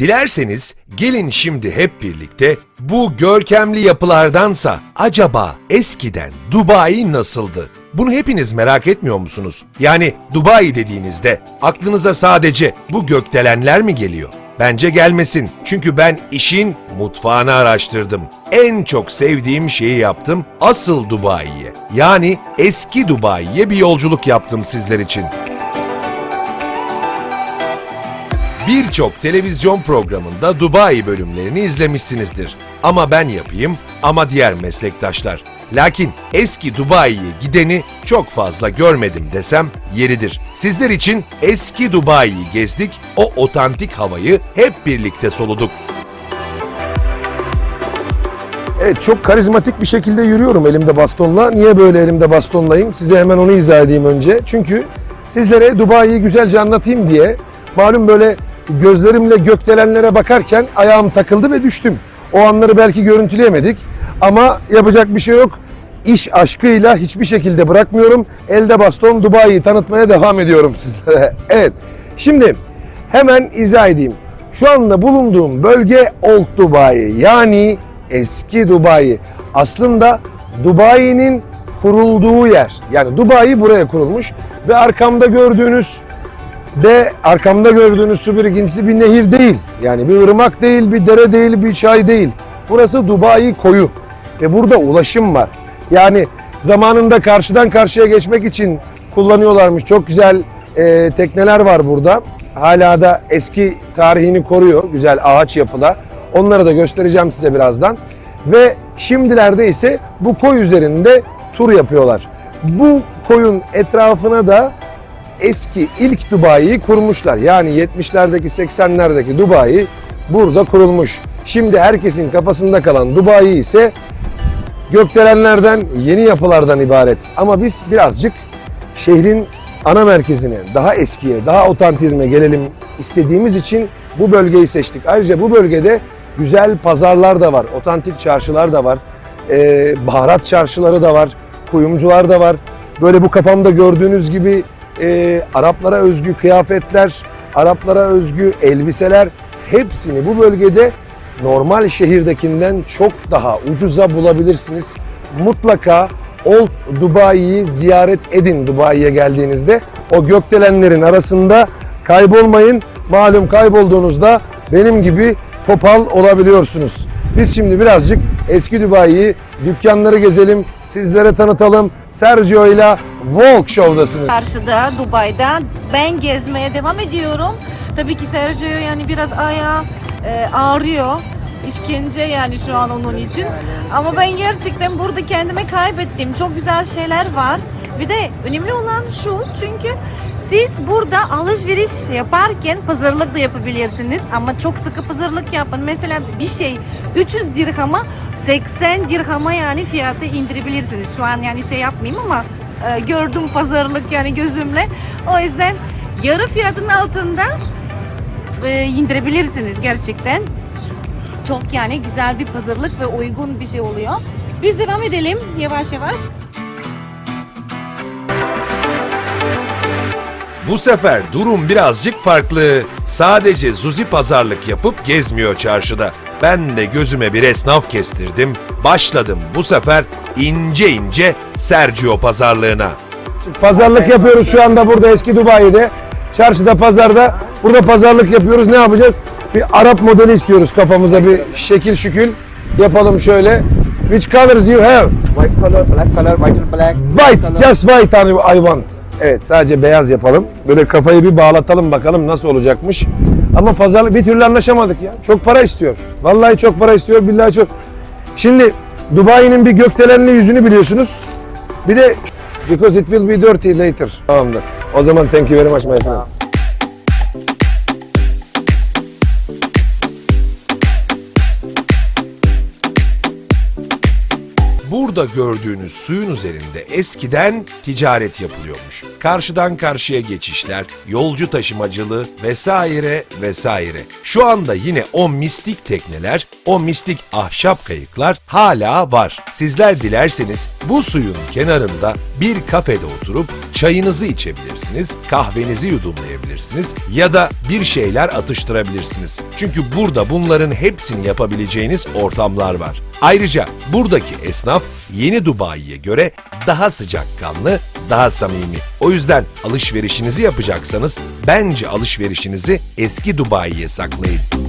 Dilerseniz gelin şimdi hep birlikte bu görkemli yapılardansa acaba eskiden Dubai nasıldı? Bunu hepiniz merak etmiyor musunuz? Yani Dubai dediğinizde aklınıza sadece bu gökdelenler mi geliyor? Bence gelmesin. Çünkü ben işin mutfağını araştırdım. En çok sevdiğim şeyi yaptım. Asıl Dubai'ye. Yani eski Dubai'ye bir yolculuk yaptım sizler için. Birçok televizyon programında Dubai bölümlerini izlemişsinizdir. Ama ben yapayım ama diğer meslektaşlar. Lakin eski Dubai'ye gideni çok fazla görmedim desem yeridir. Sizler için eski Dubai'yi gezdik, o otantik havayı hep birlikte soluduk. Evet çok karizmatik bir şekilde yürüyorum elimde bastonla. Niye böyle elimde bastonlayım? Size hemen onu izah edeyim önce. Çünkü sizlere Dubai'yi güzelce anlatayım diye malum böyle gözlerimle gökdelenlere bakarken ayağım takıldı ve düştüm. O anları belki görüntüleyemedik ama yapacak bir şey yok. İş aşkıyla hiçbir şekilde bırakmıyorum. Elde baston Dubai'yi tanıtmaya devam ediyorum sizlere. Evet. Şimdi hemen izah edeyim. Şu anda bulunduğum bölge Old Dubai yani eski Dubai. Aslında Dubai'nin kurulduğu yer. Yani Dubai buraya kurulmuş ve arkamda gördüğünüz de arkamda gördüğünüz su birikintisi bir nehir değil. Yani bir ırmak değil, bir dere değil, bir çay değil. Burası Dubai koyu ve burada ulaşım var. Yani zamanında karşıdan karşıya geçmek için kullanıyorlarmış. Çok güzel e, tekneler var burada. Hala da eski tarihini koruyor. Güzel ağaç yapıda. Onları da göstereceğim size birazdan. Ve şimdilerde ise bu koy üzerinde tur yapıyorlar. Bu koyun etrafına da eski ilk Dubai'yi kurmuşlar. Yani 70'lerdeki 80'lerdeki Dubai burada kurulmuş. Şimdi herkesin kafasında kalan Dubai ise gökdelenlerden, yeni yapılardan ibaret. Ama biz birazcık şehrin ana merkezine, daha eskiye, daha otantizme gelelim istediğimiz için bu bölgeyi seçtik. Ayrıca bu bölgede güzel pazarlar da var, otantik çarşılar da var, ee, baharat çarşıları da var, kuyumcular da var. Böyle bu kafamda gördüğünüz gibi e, Araplara özgü kıyafetler, Araplara özgü elbiseler hepsini bu bölgede normal şehirdekinden çok daha ucuza bulabilirsiniz. Mutlaka Old Dubai'yi ziyaret edin Dubai'ye geldiğinizde. O gökdelenlerin arasında kaybolmayın. Malum kaybolduğunuzda benim gibi topal olabiliyorsunuz. Biz şimdi birazcık eski Dubai'yi, dükkanları gezelim, sizlere tanıtalım. Sergio ile Walk Show'dasınız. Karşıda Dubai'da ben gezmeye devam ediyorum. Tabii ki Sergio yani biraz ayağı e, ağrıyor. İşkence yani şu an onun için. Ama ben gerçekten burada kendime kaybettim. Çok güzel şeyler var. Bir de önemli olan şu çünkü siz burada alışveriş yaparken pazarlık da yapabilirsiniz ama çok sıkı pazarlık yapın. Mesela bir şey 300 dirhama 80 dirhama yani fiyatı indirebilirsiniz. Şu an yani şey yapmayayım ama e, gördüm pazarlık yani gözümle. O yüzden yarı fiyatın altında e, indirebilirsiniz gerçekten. Çok yani güzel bir pazarlık ve uygun bir şey oluyor. Biz devam edelim yavaş yavaş. Bu sefer durum birazcık farklı. Sadece Zuzi pazarlık yapıp gezmiyor çarşıda. Ben de gözüme bir esnaf kestirdim. Başladım bu sefer ince ince Sergio pazarlığına. Pazarlık yapıyoruz şu anda burada eski Dubai'de. Çarşıda, pazarda. Burada pazarlık yapıyoruz. Ne yapacağız? Bir Arap modeli istiyoruz kafamıza bir şekil şükül. Yapalım şöyle. Which colors you have? white color, black color, white and black. White, color. just white I want. Evet sadece beyaz yapalım. Böyle kafayı bir bağlatalım bakalım nasıl olacakmış. Ama pazarlık bir türlü anlaşamadık ya. Çok para istiyor. Vallahi çok para istiyor. Billahi çok. Şimdi Dubai'nin bir gökdelenli yüzünü biliyorsunuz. Bir de because it will be dirty later. Tamamdır. O zaman thank you very much my friend. Burada gördüğünüz suyun üzerinde eskiden ticaret yapılıyormuş. Karşıdan karşıya geçişler, yolcu taşımacılığı vesaire vesaire. Şu anda yine o mistik tekneler, o mistik ahşap kayıklar hala var. Sizler dilerseniz bu suyun kenarında bir kafede oturup çayınızı içebilirsiniz, kahvenizi yudumlayabilirsiniz ya da bir şeyler atıştırabilirsiniz. Çünkü burada bunların hepsini yapabileceğiniz ortamlar var. Ayrıca buradaki esnaf yeni Dubai'ye göre daha sıcakkanlı, daha samimi. O yüzden alışverişinizi yapacaksanız bence alışverişinizi eski Dubai'ye saklayın.